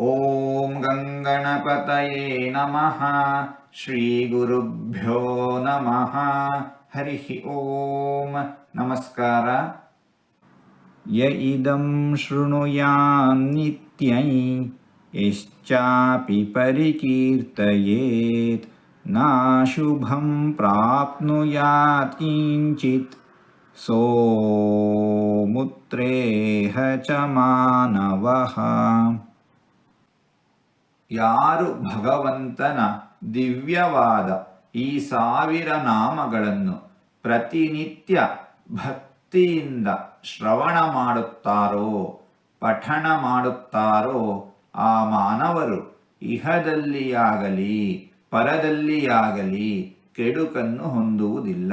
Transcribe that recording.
ॐ गङ्गणपतये नमः श्रीगुरुभ्यो नमः। हरिः ॐ नमस्कार। य इदं शृणुयान्नित्यै यश्चापि परिकीर्तयेत्। नाशुभं प्राप्नुयात् किञ्चित्। सोमुत्रेह च मानवः। ಯಾರು ಭಗವಂತನ ದಿವ್ಯವಾದ ಈ ಸಾವಿರ ನಾಮಗಳನ್ನು ಪ್ರತಿನಿತ್ಯ ಭಕ್ತಿಯಿಂದ ಶ್ರವಣ ಮಾಡುತ್ತಾರೋ, ಪಠಣ ಮಾಡುತ್ತಾರೋ, ಆ ಮಾನವರು ಇಹದಲ್ಲಿಯಾಗಲಿ, ಪರದಲ್ಲಿಯಾಗಲಿ ಕೆಡುಕನ್ನು ಹೊಂದುವುದಿಲ್ಲ.